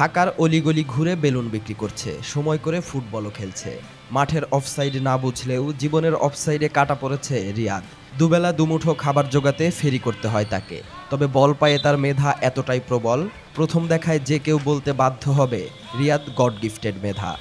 ঢাকার অলিগলি ঘুরে বেলুন বিক্রি করছে। সময় করে ফুটবলও খেলছে। মাঠের অফসাইড না বুঝলেও জীবনের অফসাইডে কাটা পড়েছে রিয়াদ। দুবেলা দুমুঠো খাবার জোগাতে ফেরি করতে হয় তাকে। তবে বল পায়ে তার মেধা এতটাই প্রবল, প্রথম দেখায় যে কেউ বলতে বাধ্য হবে, রিয়াদ গড গিফটেড মেধা।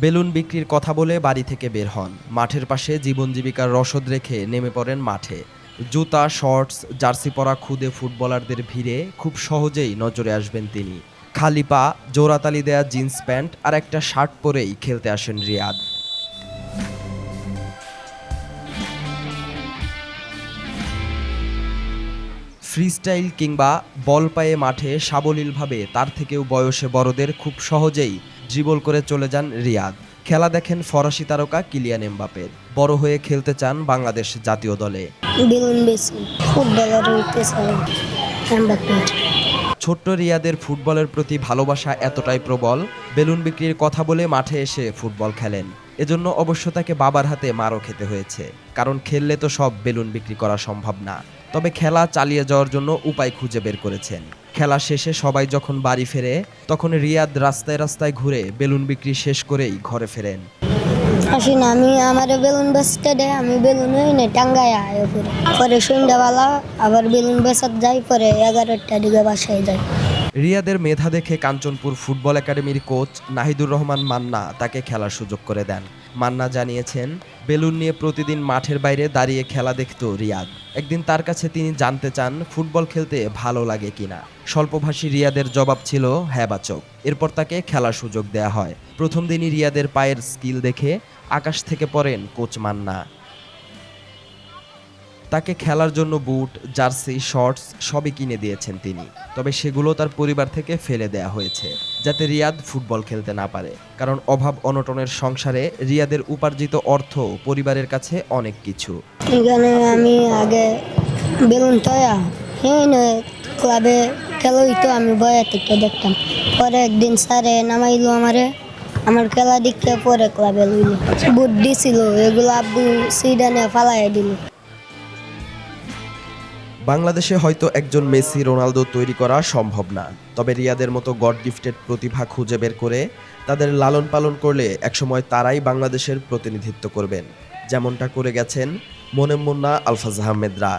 বেলুন বিক্রির কথা বলে বাড়ি থেকে বের হন। মাঠের পাশে জীবন জীবিকার রসদ রেখে নেমে পড়েন মাঠে। জুতা শর্টস জার্সি পরা খুদে ফুটবলারদের ভিড়ে খুব সহজেই নজরে আসবেন তিনি। খালি পা জোড়াতালি দেয়া জিন্স প্যান্ট আর একটা শার্ট পরেই খেলতে আসেন রিয়াদ। ফ্রিস্টাইল কিংবা বল পায়ে মাঠে সাবলীলভাবে তার থেকেও বয়সে বড়দের খুব সহজেই ড্রিবল করে চলে যান রিয়াদ। খেলা দেখেন ফরাসি তারকা কিলিয়ান এমবাপের। বড় হয়ে খেলতে চান বাংলাদেশ জাতীয় দলে। ছোট্ট রিয়াদের ফুটবলের প্রতি ভালোবাসা এতটাই প্রবল, বেলুন বিক্রির কথা বলে মাঠে এসে ফুটবল খেলেন। এজন্য অবশ্য তাকে বাবার হাতে মারও খেতে হয়েছে, কারণ খেললে তো সব বেলুন বিক্রি করা সম্ভব না। তবে খেলা চালিয়ে যাওয়ার জন্য উপায় খুঁজে বের করেছেন। খেলা শেষে সবাই যখন বাড়ি ফেরে, তখন রিয়াদ রাস্তায় রাস্তায় ঘুরে বেলুন বিক্রি শেষ করেই ঘরে ফেরেন। আসি না আমি আমার বেলুন বেচতে দেয় আমি বেলুন হই না টাঙ্গায় আয় পরে পরে সন্ধ্যাবেলা আবার বেলুন বেচার যাই, পরে এগারোটার দিকে বাসায় যাই। রিয়াদের মেধা দেখে কাঞ্চনপুর ফুটবল একাডেমির কোচ নাহিদুর রহমান মান্না তাকে খেলার সুযোগ করে দেন। মান্না জানিয়েছেন বেলুন নিয়ে প্রতিদিন মাঠের বাইরে দাঁড়িয়ে খেলা দেখত রিয়াদ। একদিন তার কাছে তিনি জানতে চান, ফুটবল খেলতে ভালো লাগে কিনা। স্বল্পভাষী রিয়াদের জবাব ছিল হ্যাবাচক এরপর তাকে খেলার সুযোগ দেয়া হয়। প্রথম দিনই রিয়াদের পায়ের স্কিল দেখে আকাশ থেকে পড়েন কোচ মান্না। তাকে খেলার জন্য বুট, জার্সি, শর্টস সবই কিনে দিয়েছেন তিনি। তবে সেগুলো তার পরিবার থেকে ফেলে দেয়া হয়েছে, যাতে রিয়াদ ফুটবল খেলতে না পারে। কারণ অভাব অনটনের সংসারে রিয়াদের উপার্জিত অর্থ পরিবারের কাছে অনেক কিছু। এখানে আমি আগে বেলুন তয়া হ্যাঁ ক্লাবে খেলা হইতো, আমি বয়া থেকে দেখতাম। পরে একদিন স্যারে নামাইলো আমারে, আমার খেলা দেখতে পরে ক্লাবে লইল। বুট দিছিল, এগুলো আব্বু সিডানে ফালাই দিল। বাংলাদেশে হয়তো একজন মেসি, রোনালদো তৈরি করা সম্ভব না। তবে রিয়াদের মতো গড গিফটেড প্রতিভা খুঁজে বের করে তাদের লালন পালন করলে একসময় তারাই বাংলাদেশের প্রতিনিধিত্ব করবেন। যেমনটা করে গেছেন মনে মুন্না আলফাজ আহমেদরা।